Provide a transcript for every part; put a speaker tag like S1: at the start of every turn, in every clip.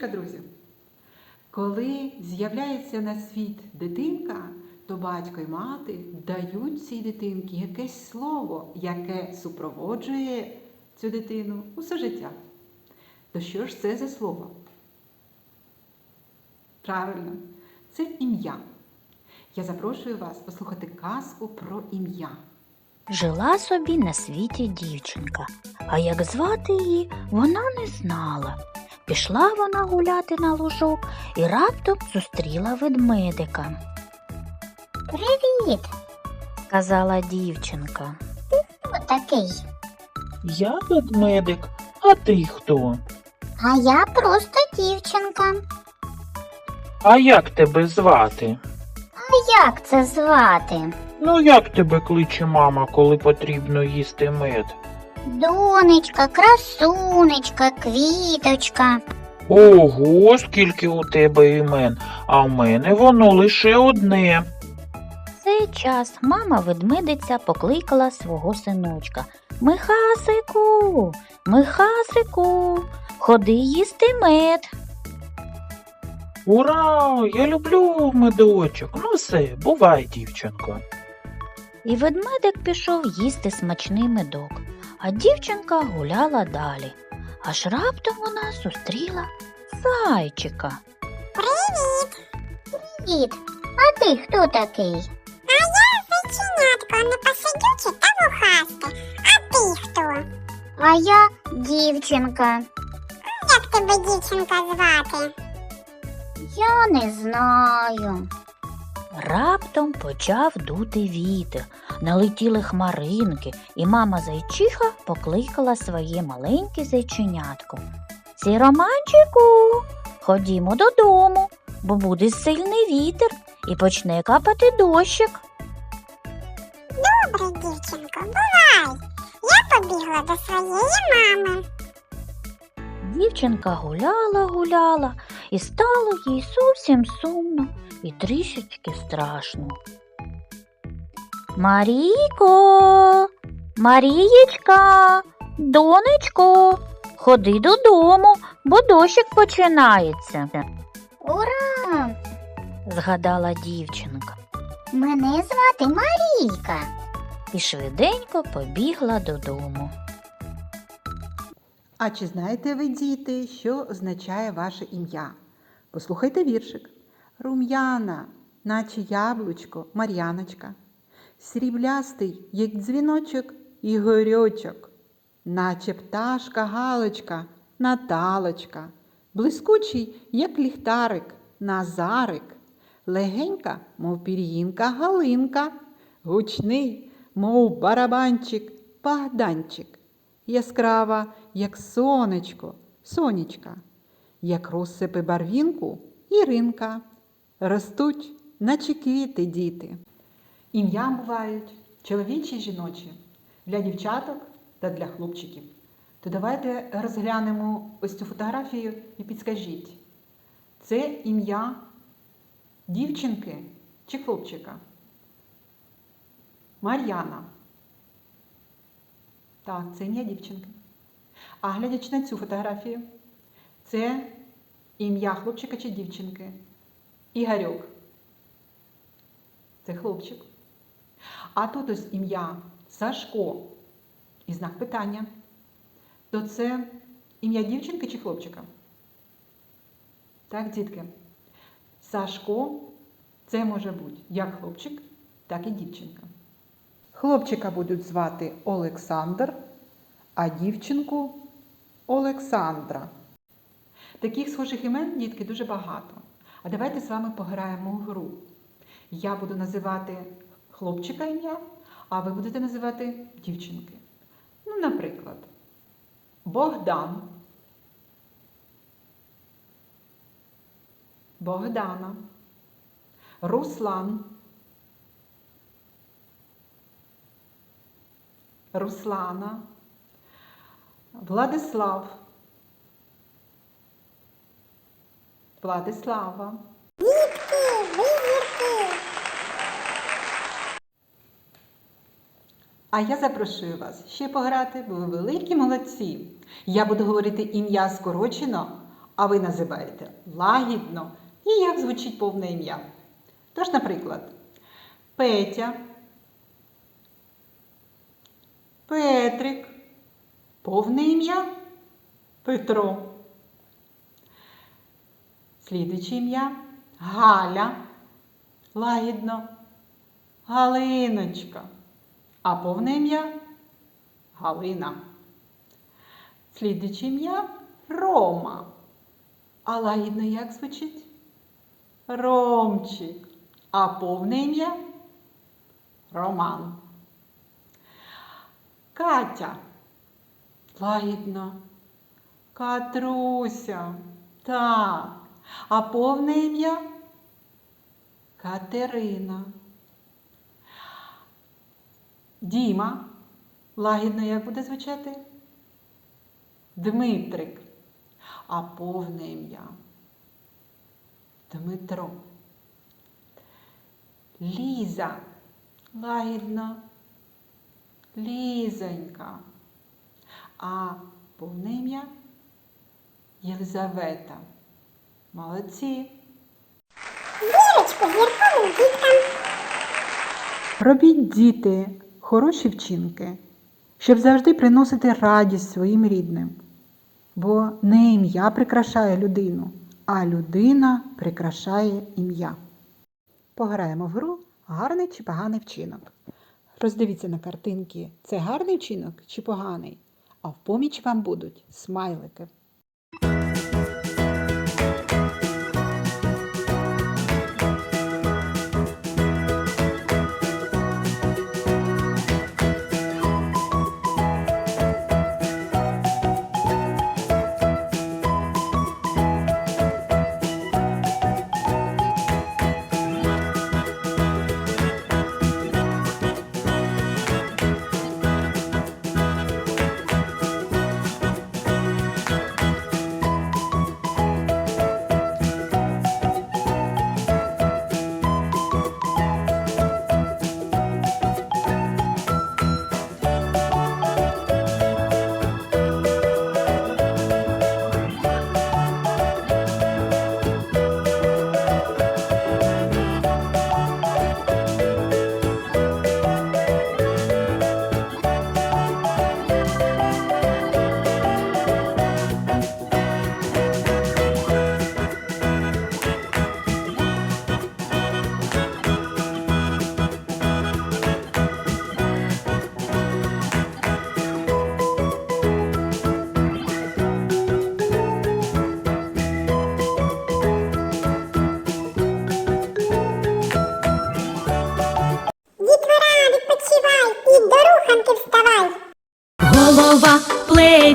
S1: Доброго друзі! Коли з'являється на світ дитинка, то батько і мати дають цій дитинці якесь слово, яке супроводжує цю дитину усе життя. То що ж це за слово? Правильно, це ім'я. Я запрошую вас послухати казку про ім'я.
S2: Жила собі на світі дівчинка, а як звати її, вона не знала. Пішла вона гуляти на лужок і раптом зустріла ведмедика. Привіт, сказала дівчинка.
S3: Хто такий?
S4: Я ведмедик, а ти хто?
S3: А я просто дівчинка.
S4: А як тебе звати?
S3: А як це звати?
S4: Ну як тебе кличе мама, коли потрібно їсти мед?
S3: Донечка, красунечка, квіточка.
S4: Ого, скільки у тебе імен, а в мене воно лише одне.
S2: В цей час мама ведмедиця покликала свого синочка. Михасику, Михасику, ходи їсти мед.
S4: Ура! Я люблю медочок. Ну все, бувай, дівчинко.
S2: І ведмедик пішов їсти смачний медок, а дівчинка гуляла далі. Аж раптом вона зустріла зайчика.
S3: Привіт. Привіт! А ти хто такий? А я зайченятко, непосидюче та вухасте. А ти хто? А я дівчинка. Як тебе дівчинка звати? Я не знаю.
S2: Раптом почав дути вітер, налетіли хмаринки, і мама зайчиха покликала своє маленьке зайченятко. Сіроманчику, ходімо додому, бо буде сильний вітер і почне капати дощик.
S3: Добре, дівчинко, бувай. Я побігла до своєї мами.
S2: Дівчинка гуляла, гуляла, і стало їй зовсім сумно і трішечки страшно. Марійко, Марієчка, донечко, ходи додому, бо дощик починається,
S3: Ура!
S2: згадала дівчинка
S3: Мене звати Марійка.
S2: і швиденько побігла додому.
S1: А чи знаєте ви, діти, що означає ваше ім'я? Послухайте віршик. Рум'яна, наче яблучко, Мар'яночка. Сріблястий, як дзвіночок, Ігорьочок, наче пташка Галочка, Наталочка, блискучий, як ліхтарик, Назарик, легенька, мов пір'їнка Галинка, гучний, мов барабанчик, Богданчик. Яскрава, як сонечко, сонечка, як розсипи барвінку Іринка. Ростуть, наче квіти діти. Ім'я бувають чоловічі жіночі, для дівчаток та для хлопчиків. То давайте розглянемо ось цю фотографію і підскажіть, це ім'я дівчинки чи хлопчика? Мар'яна. Так, це ім'я дівчинки. А глядячи на цю фотографію, це ім'я хлопчика чи дівчинки. Ігорьок. Це хлопчик. А тут ось ім'я Сашко і знак питання. То це ім'я дівчинки чи хлопчика? Так, дітки. Сашко це може бути як хлопчик, так і дівчинка. Хлопчика будуть звати Олександр, а дівчинку Олександра. Таких схожих імен, дітки, дуже багато. А давайте з вами пограємо в гру. Я буду називати хлопчика ім'я, а ви будете називати дівчинки. Ну, наприклад, Богдан, Богдана, Руслан, Руслана, Владислав, Владислава.
S3: Дітки, ви зірки.
S1: А я запрошую вас ще пограти, бо ви великі молодці. Я буду говорити ім'я скорочено, а ви називаєте лагідно і як звучить повне ім'я. Тож, наприклад, Петя, Петрик, повне ім'я Петро. Слідуюче ім'я Галя, лагідно, Галиночка. А повне ім'я Галина. Слідуюче ім'я Рома. А лагідно як звучить? Ромчик. А повне ім'я Роман. Катя. Лагідно. Катруся. Так. А повне ім'я Катерина. Діма. Лагідно як буде звучати? Дмитрик. А повне ім'я. Дмитро. Ліза. Лагідно. Лізонька. А повне ім'я Єлизавета. Молодці.
S3: Зірочку зірковим діткам.
S1: Робіть діти хороші вчинки, щоб завжди приносити радість своїм рідним. Бо не ім'я прикрашає людину, а людина прикрашає ім'я. Пограємо в гру гарний чи поганий вчинок. Роздивіться на картинки, це гарний вчинок чи поганий, а в поміч вам будуть смайлики.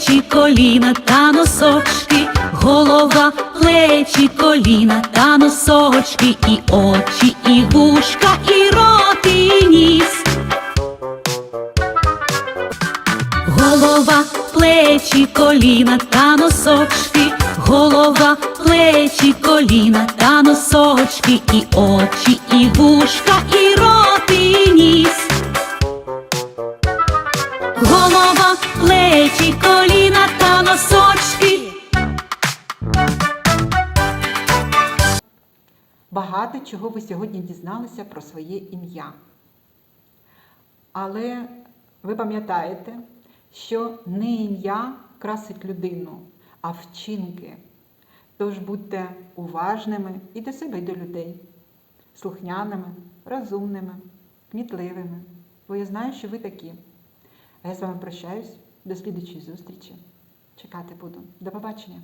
S5: Плечі, коліна та носочки, голова, плечі, коліна та носочки, і очі, і вушка, і рот, і ніс. Голова, плечі, коліна та носочки, голова, плечі, коліна та носочки, і очі, і вушка, і рот, і ніс. Плечі, коліна та носочки.
S1: Багато чого ви сьогодні дізналися про своє ім'я. Але ви пам'ятаєте, що не ім'я красить людину, а вчинки. Тож будьте уважними і до себе, і до людей, слухняними, розумними, кмітливими. Бо я знаю, що ви такі. А я з вами прощаюсь. До слідучої зустрічі. Чекати буду. До побачення!